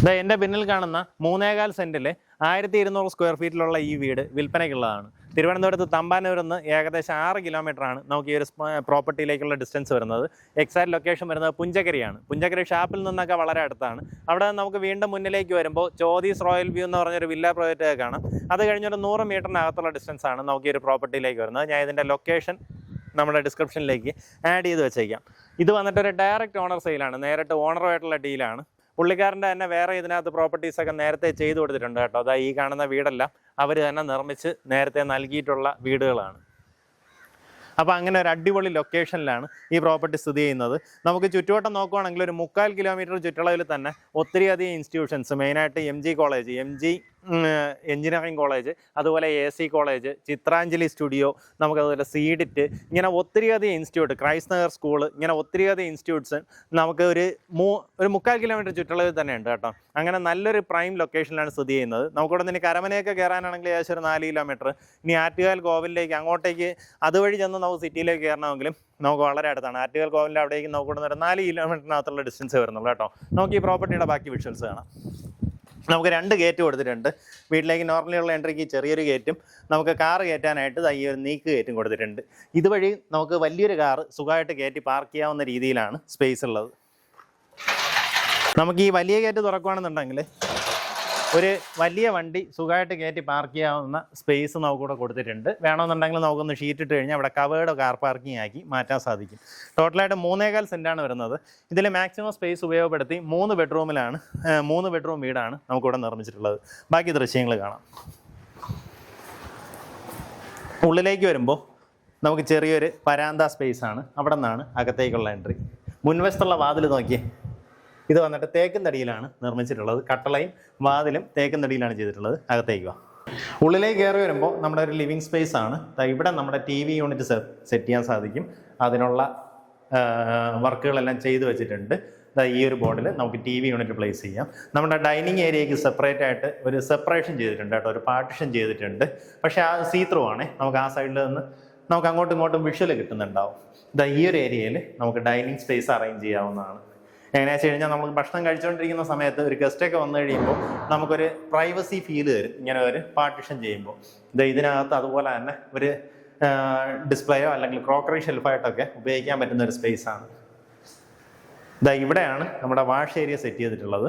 ഇതാ എന്റെ പിന്നിൽ കാണുന്ന മൂന്നേകാൽ സെന്റിൽ ആയിരത്തി ഇരുന്നൂറ് സ്ക്വയർ ഫീറ്റിലുള്ള ഈ വീട് വിൽപ്പനയ്ക്കുള്ളതാണ്. തിരുവനന്തപുരത്ത് തമ്പാനൂരിൽ നിന്ന് ഏകദേശം ആറ് കിലോമീറ്ററാണ് നമുക്ക് ഈ ഒരു പ്രോപ്പർട്ടിയിലേക്കുള്ള ഡിസ്റ്റൻസ് വരുന്നത്. എക്സാക്ട് ലൊക്കേഷൻ വരുന്നത് പുഞ്ചക്കരിയാണ്. പുഞ്ചക്കരി ഷാപ്പിൽ നിന്നൊക്കെ വളരെ അടുത്താണ്. അവിടെ നമുക്ക് വീണ്ടും മുന്നിലേക്ക് വരുമ്പോൾ ചോദീസ് റോയൽ വ്യൂ എന്ന് പറഞ്ഞൊരു വില്ല പ്രോജക്റ്റ് കാണാം. അത് കഴിഞ്ഞൊരു നൂറ് മീറ്ററിനകത്തുള്ള ഡിസ്റ്റൻസ് ആണ് നമുക്ക് ഈ ഒരു പ്രോപ്പർട്ടിയിലേക്ക് വരുന്നത്. ഞാൻ ഇതിന്റെ ലൊക്കേഷൻ നമ്മുടെ ഡിസ്ക്രിപ്ഷനിലേക്ക് ആഡ് ചെയ്ത് വെച്ചേക്കാം. ഇത് വന്നിട്ട് ഒരു ഡയറക്റ്റ് ഓണർ സെയിലാണ് നേരിട്ട് ഓണറുമായിട്ടുള്ള ഡീലാണ് പുള്ളിക്കാരന്റെ തന്നെ വേറെ ഇതിനകത്ത് പ്രോപ്പർട്ടീസൊക്കെ നേരത്തെ ചെയ്തു കൊടുത്തിട്ടുണ്ട് കേട്ടോ. അതാ ഈ കാണുന്ന വീടെല്ലാം അവർ തന്നെ നിർമ്മിച്ച് നേരത്തെ നൽകിയിട്ടുള്ള വീടുകളാണ്. അപ്പോൾ അങ്ങനെ ഒരു അടിപൊളി ലൊക്കേഷനിലാണ് ഈ പ്രോപ്പർട്ടി സ്ഥിതി ചെയ്യുന്നത്. നമുക്ക് ചുറ്റുവട്ടം നോക്കുവാണെങ്കിൽ ഒരു മുക്കാൽ കിലോമീറ്റർ ചുറ്റളവിൽ തന്നെ ഒത്തിരിയധികം ഇൻസ്റ്റിറ്റ്യൂഷൻസ് മെയിനായിട്ട് M G college M G engineering college അതുപോലെ A C college Chitranjali studio നമുക്കതുപോലെ C-DIT ഇങ്ങനെ ഒത്തിരിയധികം ഇൻസ്റ്റിറ്റ്യൂട്ട് ക്രൈസ്റ്റ് നഗർ സ്കൂൾ ഇങ്ങനെ ഒത്തിരിയധികം ഇൻസ്റ്റിറ്റ്യൂട്ട്സ് നമുക്ക് ഒരു മൂ ഒരു മുക്കാൽ കിലോമീറ്റർ ചുറ്റളവിൽ തന്നെ ഉണ്ട് കേട്ടോ. അങ്ങനെ നല്ലൊരു പ്രൈം ലൊക്കേഷനിലാണ് സ്ഥിതി ചെയ്യുന്നത്. നമുക്കിവിടെ നിന്ന് കരമനയൊക്കെ കയറാനാണെങ്കിൽ ഏകദേശം ഒരു നാല് കിലോമീറ്റർ. ഇനി ആറ്റുകാൽ കോവിലേക്ക് അങ്ങോട്ടേക്ക് അതുവഴി ചെന്ന് നമുക്ക് സിറ്റിയിലേക്ക് കയറണമെങ്കിലും നമുക്ക് വളരെ അടുത്താണ്. ആറ്റുകാൽ കോവിലിന്റെ അവിടേക്ക് നമുക്ക് ഇവിടെ നിന്ന് ഒരു നാല് കിലോമീറ്ററിനകത്തുള്ള ഡിസ്റ്റൻസ് വരുന്നുള്ളൂ കേട്ടോ. നമുക്ക് ഈ പ്രോപ്പർട്ടിയുടെ ബാക്കി വിഷ്വൽസ് കാണാം. നമുക്ക് രണ്ട് ഗേറ്റ് കൊടുത്തിട്ടുണ്ട്. വീട്ടിലേക്ക് നോർമലി ഉള്ള എൻട്രിക്ക് ചെറിയൊരു ഗേറ്റും നമുക്ക് കാർ കയറ്റാനായിട്ട് ഈ ഒരു നീക്ക് ഗേറ്റും കൊടുത്തിട്ടുണ്ട്. ഇതുവഴി നമുക്ക് വലിയൊരു കാർ സുഖമായിട്ട് കയറ്റി പാർക്ക് ചെയ്യാവുന്ന രീതിയിലാണ് സ്പേസ് ഉള്ളത്. നമുക്ക് ഈ വലിയ ഗേറ്റ് തുറക്കുകയാണെന്നുണ്ടെങ്കിൽ ഒരു വലിയ വണ്ടി സുഖമായിട്ട് കയറ്റി പാർക്ക് ചെയ്യാവുന്ന സ്പേസ് നമുക്കിവിടെ കൊടുത്തിട്ടുണ്ട്. വേണമെന്നുണ്ടെങ്കിൽ നമുക്കൊന്ന് ഷീറ്റ് ഇട്ട് കഴിഞ്ഞാൽ അവിടെ കവേർഡ് കാർ പാർക്കിംഗ് ആക്കി മാറ്റാൻ സാധിക്കും. ടോട്ടലായിട്ട് മൂന്നേകാൽ സെന്റാണ് വരുന്നത്. ഇതിൽ മാക്സിമം സ്പേസ് ഉപയോഗപ്പെടുത്തി മൂന്ന് ബെഡ്റൂമിലാണ് മൂന്ന് ബെഡ്റൂം വീടാണ് നമുക്കിവിടെ നിർമ്മിച്ചിട്ടുള്ളത്. ബാക്കി ദൃശ്യങ്ങൾ കാണാം. ഉള്ളിലേക്ക് വരുമ്പോൾ നമുക്ക് ചെറിയൊരു പരാന്ത സ്പേസ് ആണ്. അവിടെ നിന്നാണ് അകത്തേക്കുള്ള എൻട്രി മുൻവശത്തുള്ള വാതിൽ നോക്കിയേ. ഇത് വന്നിട്ട് തേക്കും തടിയിലാണ് നിർമ്മിച്ചിട്ടുള്ളത്. കട്ടളയും വാതിലും തേക്കും തടിയിലാണ് ചെയ്തിട്ടുള്ളത്. അകത്തേക്ക് വാ. ഉള്ളിലേക്ക് കയറി വരുമ്പോൾ നമ്മുടെ ഒരു ലിവിങ് സ്പേസ് ആണ്. ഇവിടെ നമ്മുടെ ടി വി യൂണിറ്റ് സെറ്റ് ചെയ്യാൻ സാധിക്കും. അതിനുള്ള വർക്കുകളെല്ലാം ചെയ്തു വെച്ചിട്ടുണ്ട്. ഈ ഒരു ബോർഡിൽ നമുക്ക് ടി വി യൂണിറ്റ് പ്ലേസ് ചെയ്യാം. നമ്മുടെ ഡൈനിങ് ഏരിയയ്ക്ക് സെപ്പറേറ്റ് ആയിട്ട് ഒരു സെപ്പറേഷൻ ചെയ്തിട്ടുണ്ട് കേട്ടോ. ഒരു പാർട്ടിഷൻ ചെയ്തിട്ടുണ്ട്. പക്ഷേ ആ സീ ത്രൂ ആണ്. നമുക്ക് ആ സൈഡിൽ നിന്ന് നമുക്ക് അങ്ങോട്ടും ഇങ്ങോട്ടും വിഷ്വൽ കിട്ടുന്നുണ്ടാവും. ഇതാ ഈ ഒരു ഏരിയയിൽ നമുക്ക് ഡൈനിങ് സ്പേസ് അറേഞ്ച് ചെയ്യാവുന്നതാണ്. എങ്ങനെയാ വെച്ച് കഴിഞ്ഞാൽ നമ്മൾ ഭക്ഷണം കഴിച്ചുകൊണ്ടിരിക്കുന്ന സമയത്ത് ഒരു ഗസ്റ്റൊക്കെ വന്നു കഴിയുമ്പോൾ നമുക്കൊരു പ്രൈവസി ഫീൽ തരും ഇങ്ങനെ ഒരു പാർട്ടിഷൻ ചെയ്യുമ്പോൾ. ഇത് ഇതിനകത്ത് അതുപോലെ തന്നെ ഒരു ഡിസ്പ്ലേയോ അല്ലെങ്കിൽ ക്രോക്കറി ഷെൽഫായിട്ടൊക്കെ ഉപയോഗിക്കാൻ പറ്റുന്ന ഒരു സ്പേസ് ആണ്. ഇതാ ഇവിടെയാണ് നമ്മുടെ വാഷ് ഏരിയ സെറ്റ് ചെയ്തിട്ടുള്ളത്.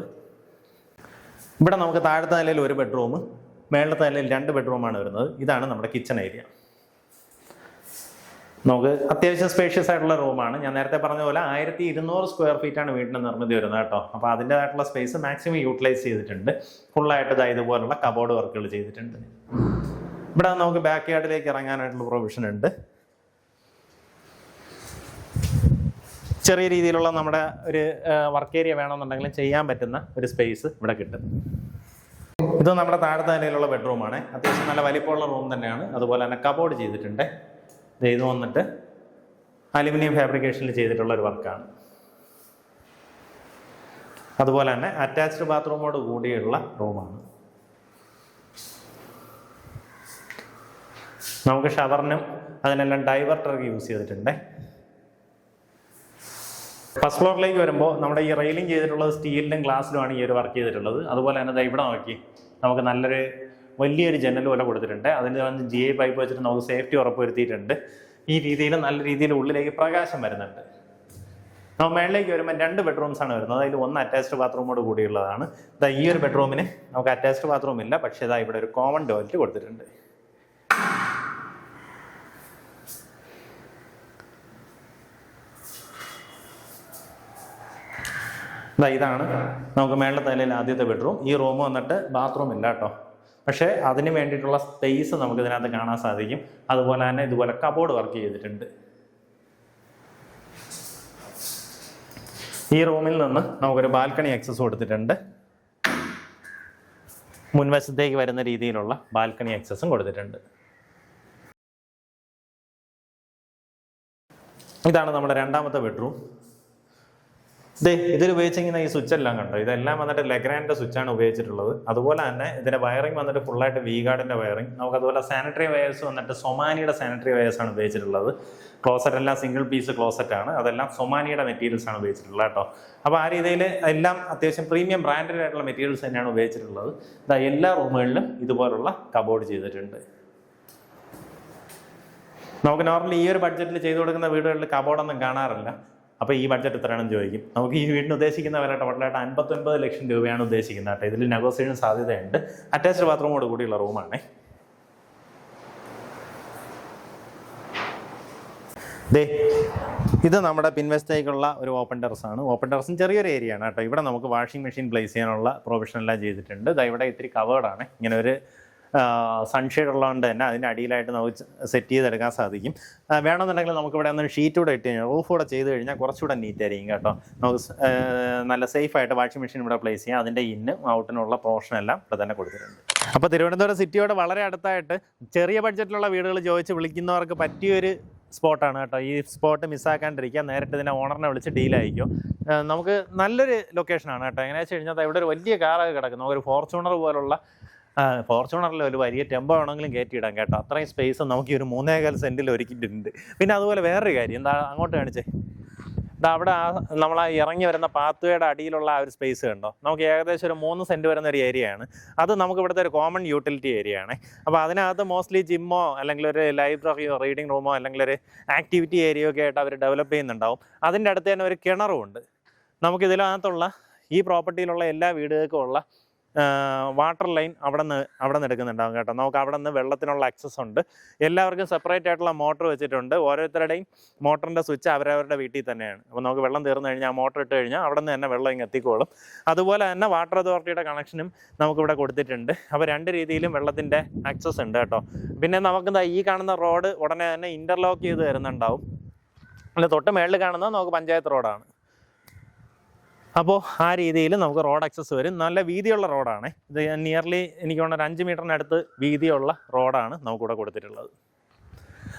ഇവിടെ നമുക്ക് താഴത്തെ നിലയിൽ ഒരു ബെഡ്റൂം മേളത്തെ നിലയിൽ രണ്ട് ബെഡ്റൂമാണ് വരുന്നത്. ഇതാണ് നമ്മുടെ കിച്ചൺ ഏരിയ നമുക്ക് അത്യാവശ്യം സ്പേഷ്യസ് ആയിട്ടുള്ള റൂമാണ് ഞാൻ നേരത്തെ പറഞ്ഞ പോലെ ആയിരത്തി ഇരുന്നൂറ് സ്ക്വയർ ഫീറ്റ് ആണ് വീടിന്റെ നിർമ്മിതി വരുന്നത് കേട്ടോ. അപ്പോൾ അതിന്റെതായിട്ടുള്ള സ്പേസ് മാക്സിമം യൂട്ടിലൈസ് ചെയ്തിട്ടുണ്ട്. ഫുള്ളായിട്ട് ഇതാ ഇതുപോലുള്ള കബോർഡ് വർക്കുകൾ ചെയ്തിട്ടുണ്ട്. ഇവിടെ നമുക്ക് ബാക്ക് യാർഡിലേക്ക് ഇറങ്ങാനായിട്ടുള്ള പ്രൊവിഷൻ ഉണ്ട്. ചെറിയ രീതിയിലുള്ള നമ്മുടെ ഒരു വർക്ക് ഏരിയ വേണമെന്നുണ്ടെങ്കിലും ചെയ്യാൻ പറ്റുന്ന ഒരു സ്പേസ് ഇവിടെ കിട്ടും. ഇത് നമ്മുടെ താഴത്തെ നിലയിലുള്ള ബെഡ്റൂമാണ് അത്യാവശ്യം നല്ല വലിപ്പമുള്ള റൂം തന്നെയാണ്. അതുപോലെ തന്നെ കബോർഡ് ചെയ്തിട്ടുണ്ട്. ഇത് വന്നിട്ട് അലുമിനിയം ഫാബ്രിക്കേഷനിൽ ചെയ്തിട്ടുള്ള ഒരു വർക്കാണ്. അതുപോലെ തന്നെ അറ്റാച്ച്ഡ് ബാത്റൂമോട് കൂടിയുള്ള റൂമാണ്. നമുക്ക് ഷവറിനും അതിനെല്ലാം ഡൈവർട്ടർക്ക് യൂസ് ചെയ്തിട്ടുണ്ട്. ഫസ്റ്റ് ഫ്ലോറിലേക്ക് വരുമ്പോൾ നമ്മുടെ ഈ റെയിലിംഗ് ചെയ്തിട്ടുള്ളത് സ്റ്റീലിലും ഗ്ലാസ്സിലുമാണ് ഈ ഒരു വർക്ക് ചെയ്തിട്ടുള്ളത്. അതുപോലെ തന്നെ ഇവിടെ നോക്കി നമുക്ക് നല്ലൊരു വലിയൊരു ജനൽ പോലെ കൊടുത്തിട്ടുണ്ട്. അതിന് ജി ഐ പൈപ്പ് വെച്ചിട്ട് നമുക്ക് സേഫ്റ്റി ഉറപ്പുവരുത്തിയിട്ടുണ്ട് ഈ രീതിയിൽ നല്ല രീതിയിൽ ഉള്ളിലേക്ക് പ്രകാശം വരുന്നുണ്ട്. നമ്മൾ മേളിലേക്ക് വരുമ്പോൾ രണ്ട് ബെഡ്റൂംസ് ആണ് വരുന്നത്. അതിൽ ഒന്ന് അറ്റാച്ച്ഡ് ബാത്റൂമോട് കൂടിയുള്ളതാണ്. ഇതാ ഈ ഒരു ബെഡ്റൂമിന് നമുക്ക് അറ്റാച്ച്ഡ് ബാത്റൂം ഇല്ല. പക്ഷേ ഇതാ ഇവിടെ ഒരു കോമൺ ടോയ്ലറ്റ് കൊടുത്തിട്ടുണ്ട്. ദാ ഇതാണ് നമുക്ക് മേളിലെ തലയിൽ ആദ്യത്തെ ബെഡ്റൂം ഈ റൂം വന്നിട്ട് ബാത്റൂം ഇല്ല കേട്ടോ. പക്ഷേ അതിന് വേണ്ടിയിട്ടുള്ള സ്പേസ് നമുക്ക് ഇതിനകത്ത് കാണാൻ സാധിക്കും. അതുപോലെ തന്നെ ഇതുപോലെ കബോർഡ് വർക്ക് ചെയ്തിട്ടുണ്ട്. ഈ റൂമിൽ നിന്ന് നമുക്കൊരു ബാൽക്കണി ആക്സസ് കൊടുത്തിട്ടുണ്ട്. മുൻവശത്തേക്ക് വരുന്ന രീതിയിലുള്ള ബാൽക്കണി ആക്സസും കൊടുത്തിട്ടുണ്ട്. ഇതാണ് നമ്മുടെ രണ്ടാമത്തെ ബെഡ്റൂം ദേ ഇതിൽ ഉപയോഗിച്ചിരിക്കുന്ന ഈ സ്വിച്ച് എല്ലാം കണ്ടോ? ഇതെല്ലാം വന്നിട്ട് ലെഗ്രാൻഡിന്റെ സ്വിച്ചാണ് ഉപയോഗിച്ചിട്ടുള്ളത്. അതുപോലെ തന്നെ ഇതിന്റെ വയറിംഗ് വന്നിട്ട് ഫുള്ളായിട്ട് വി ഗാർഡിന്റെ വയറിംഗ് നമുക്ക് അതുപോലെ സാനിറ്ററി വയേഴ്സ് വന്നിട്ട് സൊമാനിയുടെ സാനിറ്ററി വയേഴ്സ് ആണ് ഉപയോഗിച്ചിട്ടുള്ളത്. ക്ലോസറ്റ് എല്ലാം സിംഗിൾ പീസ് ക്ലോസറ്റ് ആണ്. അതെല്ലാം സൊമാനിയുടെ മെറ്റീരിയൽസ് ആണ് ഉപയോഗിച്ചിട്ടുള്ളത് കേട്ടോ. അപ്പോൾ ആ രീതിയിൽ എല്ലാം അത്യാവശ്യം പ്രീമിയം ബ്രാൻഡഡ് ആയിട്ടുള്ള മെറ്റീരിയൽസ് തന്നെയാണ് ഉപയോഗിച്ചിട്ടുള്ളത്. ഇതാ എല്ലാ റൂമുകളിലും ഇതുപോലുള്ള കബോർഡ് ചെയ്തിട്ടുണ്ട്. നമുക്ക് നോർമലി ഈ ഒരു ബഡ്ജറ്റിൽ ചെയ്തു കൊടുക്കുന്ന വീടുകളിൽ കബോർഡൊന്നും കാണാറില്ല. അപ്പോൾ ഈ ബഡ്ജറ്റ് എത്രയാണെന്ന് ചോദിക്കും. നമുക്ക് ഈ വീടിന് ഉദ്ദേശിക്കുന്ന വില ടോട്ടലായിട്ട് അൻപത്തൊൻപത് ലക്ഷം രൂപയാണ് ഉദ്ദേശിക്കുന്നത് കേട്ടോ. ഇതിൽ നെഗോസിയേഷൻ സാധ്യതയുണ്ട്. അറ്റാച്ച്ഡ് ബാത്റൂമോട് കൂടിയുള്ള റൂമാണ് ദേ ഇത് നമ്മുടെ പിൻവെസ്റ്റേക്കുള്ള ഒരു ഓപ്പൺ ടെറസ് ആണ്. ഓപ്പൺ ടെറസും ചെറിയൊരു ഏരിയ ആണ് കേട്ടോ. ഇവിടെ നമുക്ക് വാഷിംഗ് മെഷീൻ പ്ലേസ് ചെയ്യാനുള്ള പ്രൊവിഷൻ എല്ലാം ചെയ്തിട്ടുണ്ട്. ദാ ഇവിടെ ഇത്തിരി കവേർഡാണ് ഇങ്ങനെ ഒരു സൺഷെയ്ഡ് ഉള്ളതുകൊണ്ട് തന്നെ അതിന്റെ അടിയിലായിട്ട് നമുക്ക് സെറ്റ് ചെയ്തെടുക്കാൻ സാധിക്കും. വേണമെന്നുണ്ടെങ്കിൽ നമുക്ക് ഇവിടെ ഒന്ന് ഷീറ്റ് കൂടെ ഇട്ട് കഴിഞ്ഞാൽ റൂഫ് കൂടെ ചെയ്ത് കഴിഞ്ഞാൽ കുറച്ചുകൂടെ നീറ്റ് ആയിരിക്കും കേട്ടോ. നമുക്ക് നല്ല സേഫ് ആയിട്ട് വാഷിംഗ് മെഷീൻ ഇവിടെ പ്ലേസ് ചെയ്യാം. അതിന്റെ ഇന്നും ഔട്ടിനുള്ള പോർഷൻ എല്ലാം ഇവിടെ തന്നെ കൊടുത്തിട്ടുണ്ട്. അപ്പോൾ തിരുവനന്തപുരം സിറ്റിയോട് വളരെ അടുത്തായിട്ട് ചെറിയ ബഡ്ജറ്റിലുള്ള വീടുകൾ ചോദിച്ച് വിളിക്കുന്നവർക്ക് പറ്റിയൊരു സ്പോട്ടാണ് കേട്ടോ. ഈ സ്പോട്ട് മിസ്സാക്കാണ്ടിരിക്കുക നേരിട്ട് ഇതിനെ ഓണറിനെ വിളിച്ച് ഡീലായിരിക്കും നമുക്ക് നല്ലൊരു ലൊക്കേഷനാണ് കേട്ടോ. എങ്ങനെയാണെന്ന് വെച്ച് കഴിഞ്ഞാൽ ഇവിടെ ഒരു വലിയ കാറൊക്കെ കിടക്കുന്നു. ഒരു ഫോർച്യൂണർ പോലുള്ള ഫോർച്യൂണറിൽ ഒരു വലിയ ടെമ്പോ ആണെങ്കിലും കയറ്റിയിടാം കേട്ടോ. അത്രയും സ്പേസ് നമുക്ക് ഈ ഒരു മൂന്നേകാൽ സെന്റിൽ ഒരുക്കിയിട്ടുണ്ട്. പിന്നെ അതുപോലെ വേറൊരു കാര്യം. എന്താ അങ്ങോട്ട് കാണിച്ചേ. ഇതാ അവിടെ ആ നമ്മൾ ആ ഇറങ്ങി വരുന്ന പാത്വേയുടെ അടിയിലുള്ള ആ ഒരു സ്പേസ് കണ്ടോ? നമുക്ക് ഏകദേശം ഒരു മൂന്ന് സെന്റ് വരുന്ന ഒരു ഏരിയ ആണ്. അത് നമുക്ക് ഇവിടുത്തെ ഒരു കോമൺ യൂട്ടിലിറ്റി ഏരിയ ആണ്. അപ്പോൾ അതിനകത്ത് മോസ്റ്റ്ലി ജിമ്മോ അല്ലെങ്കിൽ ഒരു ലൈബ്രറിയോ റീഡിംഗ് റൂമോ അല്ലെങ്കിൽ ഒരു ആക്ടിവിറ്റി ഏരിയയോ ഒക്കെ ആയിട്ട് അവർ ഡെവലപ്പ് ചെയ്യുന്നുണ്ടാവും. അതിന്റെ അടുത്ത് തന്നെ ഒരു കിണറും ഉണ്ട്. നമുക്ക് ഇതിനകത്തുള്ള ഈ പ്രോപ്പർട്ടിയിലുള്ള എല്ലാ വീടുകൾക്കും ഉള്ള വാട്ടർ ലൈൻ അവിടെ നിന്ന് അവിടെ നിന്ന് എടുക്കുന്നുണ്ടാവും കേട്ടോ. നമുക്ക് അവിടെ നിന്ന് വെള്ളത്തിനുള്ള ആക്സസ് ഉണ്ട്. എല്ലാവർക്കും സെപ്പറേറ്റ് ആയിട്ടുള്ള മോട്ടർ വെച്ചിട്ടുണ്ട്. ഓരോരുത്തരുടെയും മോട്ടറിന്റെ സ്വിച്ച് അവരവരുടെ വീട്ടിൽ തന്നെയാണ്. അപ്പോൾ നമുക്ക് വെള്ളം തീർന്നു കഴിഞ്ഞാൽ മോട്ടർ ഇട്ട് കഴിഞ്ഞാൽ അവിടെ നിന്ന് തന്നെ വെള്ളം ഇങ്ങ് എത്തിക്കോളും. അതുപോലെ തന്നെ വാട്ടർ അതോറിറ്റിയുടെ കണക്ഷനും നമുക്കിവിടെ കൊടുത്തിട്ടുണ്ട്. അപ്പോൾ രണ്ട് രീതിയിലും വെള്ളത്തിന്റെ ആക്സസ് ഉണ്ട് കേട്ടോ. പിന്നെ നമുക്ക് ഈ കാണുന്ന റോഡ് ഉടനെ തന്നെ ഇന്റർലോക്ക് ചെയ്ത് തരുന്നുണ്ടാവും. അല്ല തൊട്ട് മേളിൽ കാണുന്നത് നമുക്ക് പഞ്ചായത്ത് റോഡാണ് അപ്പോൾ ആ രീതിയിൽ നമുക്ക് റോഡ് ആക്സസ് വരും. നല്ല വീതിയുള്ള റോഡാണ്. ഇത് നിയർലി എനിക്ക് തോന്നുന്നു ഒരു അഞ്ച് മീറ്ററിനടുത്ത് വീതിയുള്ള റോഡാണ് നമുക്കിവിടെ കൊടുത്തിട്ടുള്ളത്.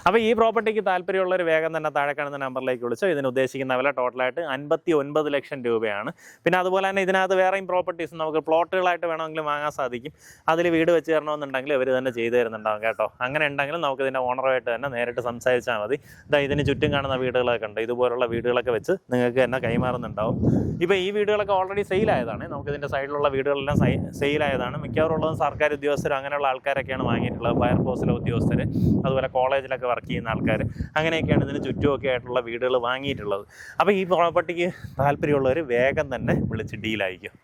അപ്പോൾ ഈ പ്രോപ്പർട്ടിക്ക് താല്പര്യമുള്ളവർ വേഗം തന്നെ താഴെ കാണുന്ന നമ്പറിലേക്ക് വിളിച്ചോ. ഇതിന് ഉദ്ദേശിക്കുന്ന വില ടോട്ടലായിട്ട് അൻപത്തി ഒൻപത് ലക്ഷം രൂപയാണ്. പിന്നെ അതുപോലെ തന്നെ ഇതിനകത്ത് വേറെയും പ്രോപ്പർട്ടീസ് നമുക്ക് പ്ലോട്ടുകളായിട്ട് വേണമെങ്കിലും വാങ്ങാൻ സാധിക്കും. അതിൽ വീട് വെച്ച് തരണമെന്നുണ്ടെങ്കിൽ ഇവർ തന്നെ ചെയ്തു തരുന്നുണ്ടാവും കേട്ടോ. അങ്ങനെ ഉണ്ടെങ്കിലും നമുക്ക് ഇതിന്റെ ഓണറുമായിട്ട് തന്നെ നേരിട്ട് സംസാരിച്ചാൽ മതി. ഇതാ ഇതിന് ചുറ്റും കാണുന്ന വീടുകളൊക്കെ ഉണ്ട്. ഇതുപോലുള്ള വീടുകളൊക്കെ വെച്ച് നിങ്ങൾക്ക് തന്നെ കൈമാറുന്നുണ്ടാവും. ഇപ്പോൾ ഈ വീടുകളൊക്കെ ഓൾറെഡി സെയിലായതാണ് നമുക്ക് ഇതിന്റെ സൈഡിലുള്ള വീടുകളെല്ലാം സെയിലായതാണ് മിക്കവാറും ഉള്ളതും സർക്കാർ ഉദ്യോഗസ്ഥരും അങ്ങനെയുള്ള ആൾക്കാരൊക്കെയാണ് വാങ്ങിയിട്ടുള്ളത്. ഫയർഫോഴ്സിലെ ഉദ്യോഗസ്ഥർ അതുപോലെ കോളേജിലൊക്കെ വർക്ക് ചെയ്യുന്ന ആൾക്കാർ അങ്ങനെയൊക്കെയാണ് ഇതിന് ചുറ്റുമൊക്കെ ആയിട്ടുള്ള വീടുകൾ വാങ്ങിയിട്ടുള്ളത്. അപ്പോൾ ഈ പ്രോപ്പർട്ടിക്ക് താല്പര്യമുള്ളവർ വേഗം തന്നെ വിളിച്ച് ഡീലായിരിക്കും.